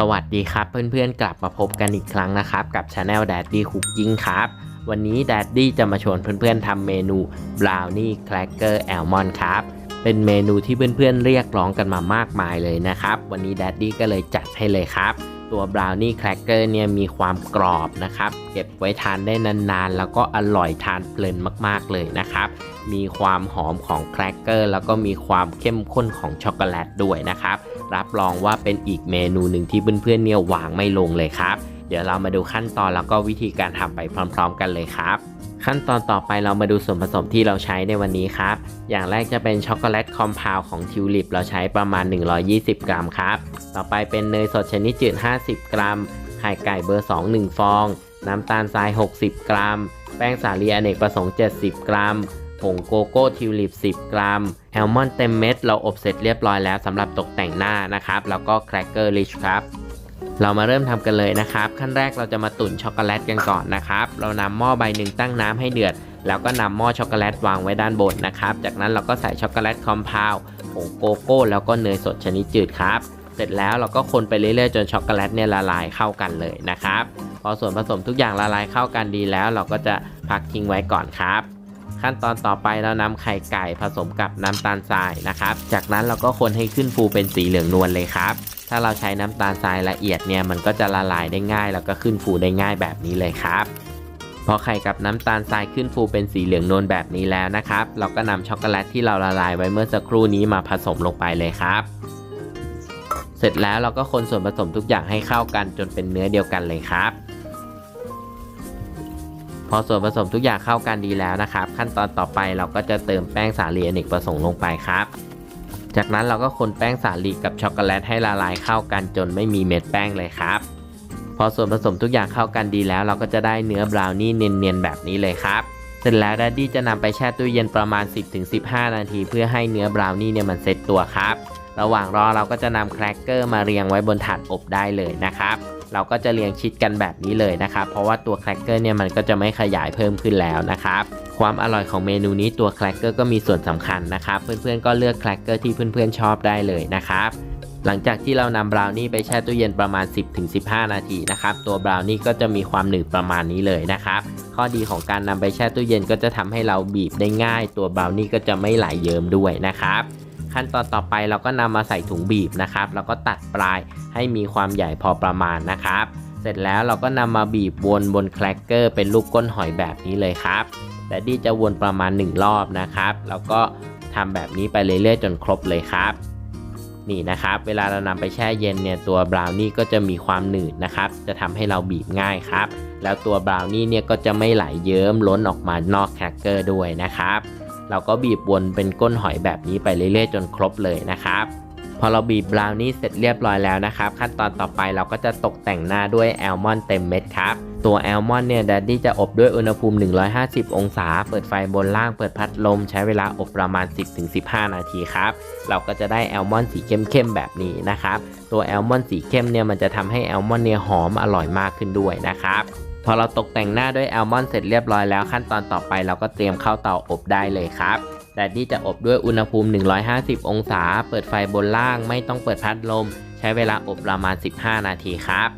สวัสดีครับเพื่อนๆกลับมาพบกันอีกครั้งนะครับ กับช anel Daddy Cooking ครับ วันนี้ Daddy จะมาชวนเพื่อนๆทำเมนู Brownie Cracker Almond ครับ เป็นเมนูที่เพื่อนๆเรียกร้องกันมามากมายเลยนะครับ วันนี้ Daddy ก็เลยจัดให้เลยครับ ตัวบราวนี่แครกเกอร์เนี่ยมีความกรอบนะครับ เก็บไว้ทานได้นานๆ แล้วก็อร่อยทานเพลินมากๆเลยนะครับ มีความหอมของแครกเกอร์แล้วก็มีความเข้มข้นของช็อกโกแลตด้วยนะครับ รับรองว่าเป็นอีกเมนูหนึ่งที่เพื่อนๆเนี่ยวางไม่ลงเลยครับ เดี๋ยวเรามาดูขั้นตอนแล้วก็วิธีการทำไปพร้อม ๆ กันเลยครับ ขั้นตอนต่อไปเรามาดูส่วนผสมที่เราใช้ในวันนี้ครับ อย่างแรกจะเป็นช็อกโกแลตคอมเพลของทิวลิปเราใช้ประมาณ 120 กรัมครับ ต่อไปเป็นเนยสดชนิดจืด 50 กรัม ไข่ไก่เบอร์ 2 1 ฟอง น้ำตาลทราย 60 กรัม แป้งสาลีอเนกประสงค์ 70 กรัม ผงโกโก้ทิวลิป 10 กรัมแอลมอนเต็มเม็ดเราอบเสร็จเรียบร้อยแล้วสำหรับตกแต่งหน้านะครับ แล้วก็แครกเกอร์ลิชครับ เรามาเริ่มทำกันเลยนะครับ ขั้นแรกเราจะมาตุ๋นช็อกโกแลตกันก่อนนะครับ เรานำหม้อใบหนึ่งตั้งน้ำให้เดือด แล้วก็นำหม้อช็อกโกแลตวางไว้ด้านบนนะครับ จากนั้นเราก็ใส่ช็อกโกแลตคอมเพลผงโกโก้ แล้วก็เนยสดชนิดจืดครับเสร็จแล้วเราก็คนไปเรื่อยๆจนช็อกโกแลตเนี่ยละลายเข้ากันเลยนะครับ พอส่วนผสมทุกอย่างละลายเข้ากันดีแล้ว เราก็จะพักทิ้งไว้ก่อนครับ ขั้นตอนต่อไปเรานำไข่ไก่ผสมกับน้ำตาลทรายนะครับ จากนั้นเราก็คนให้ขึ้นฟูเป็นสีเหลืองนวลเลยครับ ถ้าเราใช้น้ำตาลทรายละเอียดเนี่ยมันก็จะละลายได้ง่าย แล้วก็ขึ้นฟูได้ง่ายแบบนี้เลยครับพอไข่กับน้ำตาลทรายขึ้นฟูเป็นสีเหลืองนวลแบบนี้แล้วนะครับ เราก็นำช็อกโกแลตที่เราละลายไว้เมื่อสักครู่นี้มาผสมลงไปเลยครับ เสร็จแล้วเราก็คนส่วนผสมทุกอย่างให้เข้ากันจนเป็นเนื้อเดียวกันเลยครับ พอส่วนผสมทุกอย่างเข้ากันดีแล้วนะครับ ขั้นตอนต่อไปเราก็จะเติมแป้งสาลีอเนกประสงค์ลงไปครับ จากนั้นเราก็คนแป้งสาลีกับช็อกโกแลตให้ละลายเข้ากันจนไม่มีเม็ดแป้งเลยครับ พอส่วนผสมทุกอย่างเข้ากันดีแล้ว เราก็จะได้เนื้อบราวนี่เนียนๆแบบนี้เลยครับ เสร็จแล้วดัดดี้จะนำไปแช่ตู้เย็นประมาณ 10-15 นาที เพื่อให้เนื้อบราวนี่เนี่ยมันเซ็ตตัวครับ ระหว่างรอเราก็จะนำแครกเกอร์มาเรียงไว้บนถาดอบได้เลยนะครับ เราก็จะเรียงชิดกันแบบนี้เลยนะครับ เพราะว่าตัวแครกเกอร์เนี่ยมันก็จะไม่ขยายเพิ่มขึ้นแล้วนะครับ ความอร่อยของเมนูนี้ตัวแครกเกอร์ก็มีส่วนสำคัญนะครับ เพื่อนๆก็เลือกแครกเกอร์ที่เพื่อนๆชอบได้เลยนะครับหลังจากที่เรานำบราวนี่ไปแช่ตู้เย็นประมาณ 10-15 นาทีนะครับ ตัวบราวนี่ก็จะมีความหนืดประมาณนี้เลยนะครับ ข้อดีของการนำไปแช่ตู้เย็นก็จะทำให้เราบีบได้ง่าย ตัวบราวนี่ก็จะไม่ไหลเยิ้มด้วยนะครับ ขั้นตอนต่อไปเราก็นำมาใส่ถุงบีบนะครับแล้วก็ตัดปลายให้มีความใหญ่พอประมาณนะครับ เสร็จแล้วเราก็นำมาบีบวนบนแครกเกอร์เป็นลูกก้นหอยแบบนี้เลยครับแต่ดี้จะวนประมาณ 1 รอบนะครับ แล้วก็ทำแบบนี้ไปเรื่อยๆจนครบเลยครับนี่นะครับ เวลาเรานำไปแช่เย็นเนี่ยตัวบราวนี่ก็จะมีความหนืดนะครับ จะทำให้เราบีบง่ายครับ แล้วตัวบราวนี่เนี่ยก็จะไม่ไหลเยิ้มล้นออกมานอกแครกเกอร์ด้วยนะครับ เราก็บีบวนเป็นก้นหอยแบบนี้ไปเรื่อยๆ จนครบเลยนะครับ พอเราบีบบราวนี่เสร็จเรียบร้อยแล้วนะครับ ขั้นตอนต่อไปเราก็จะตกแต่งหน้าด้วยแอลมอนเต็มเม็ดครับ ตัวแอลมอนเนี่ยดัดดี้จะอบด้วยอุณหภูมิ 150 องศา เปิดไฟบนล่างเปิดพัดลม ใช้เวลาอบประมาณ 10-15 นาทีครับ เราก็จะได้แอลมอนสีเข้มๆแบบนี้นะครับ ตัวแอลมอนสีเข้มเนี่ยมันจะทำให้แอลมอนเนี่ยหอมอร่อยมากขึ้นด้วยนะครับ พอเราตกแต่งหน้าด้วยแอลมอนด์เสร็จเรียบร้อยแล้วขั้นตอนต่อไปเราก็เตรียมเข้าเตาอบได้เลยครับแดดดี้จะอบด้วยอุณหภูมิ 150 องศา เปิดไฟบนล่างไม่ต้องเปิดพัดลม ใช้เวลาอบประมาณ 15 นาทีครับ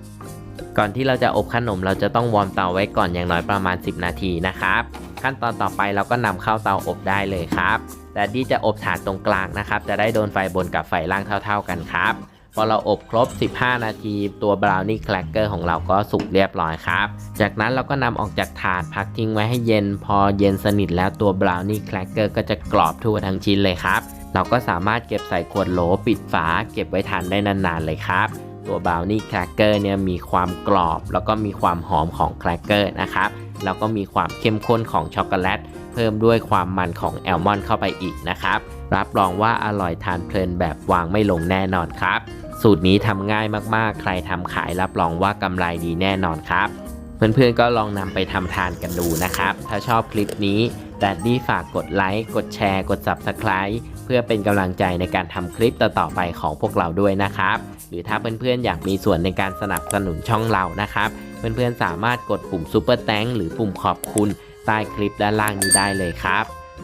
ก่อนที่เราจะอบขนมเราจะต้องวอร์มเตาไว้ก่อนอย่างน้อยประมาณ 10 นาทีนะครับ ขั้นตอนต่อไปเราก็นำเข้าเตาอบได้เลยครับแดดดี้จะอบถาดตรงกลางนะครับ จะได้โดนไฟบนกับไฟล่างเท่า ๆกันครับ พอเราอบครบ 15 นาที ตัวบราวนี่แครกเกอร์ของเราก็สุกเรียบร้อยครับ จากนั้นเราก็นำออกจากถาดพักทิ้งไว้ให้เย็น พอเย็นสนิทแล้วตัวบราวนี่แครกเกอร์ก็จะกรอบทั่วทั้งชิ้นเลยครับ เราก็สามารถเก็บใส่ขวดโหลปิดฝา เก็บไว้ทานได้นานๆเลยครับตัวบราวนี่แครกเกอร์เนี่ยมีความกรอบแล้วก็มีความหอมของแครกเกอร์นะครับแล้วก็มีความเข้มข้นของช็อกโกแลต เพิ่มด้วยความมันของแอลมอนด์เข้าไปอีกนะครับ รับรองว่าอร่อยทานเพลินแบบวางไม่ลงแน่นอนครับ สูตรนี้ทำง่ายมากๆ ใครทำขายรับรองว่ากำไรดีแน่นอนครับ เพื่อนๆก็ลองนำไปทำทานกันดูนะครับ ถ้าชอบคลิปนี้แดดดี้ฝากกดไลค์ กดแชร์ กด Subscribe เพื่อเป็นกำลังใจในการทำคลิปต่อๆไปของพวกเราด้วยนะครับ หรือถ้าเพื่อนๆอยากมีส่วนในการสนับสนุนช่องเรานะครับ เพื่อนๆสามารถกดปุ่ม Super t h a n k หรือปุ่มขอบคุณใต้คลิปด้านล่างนี้ได้เลยครับ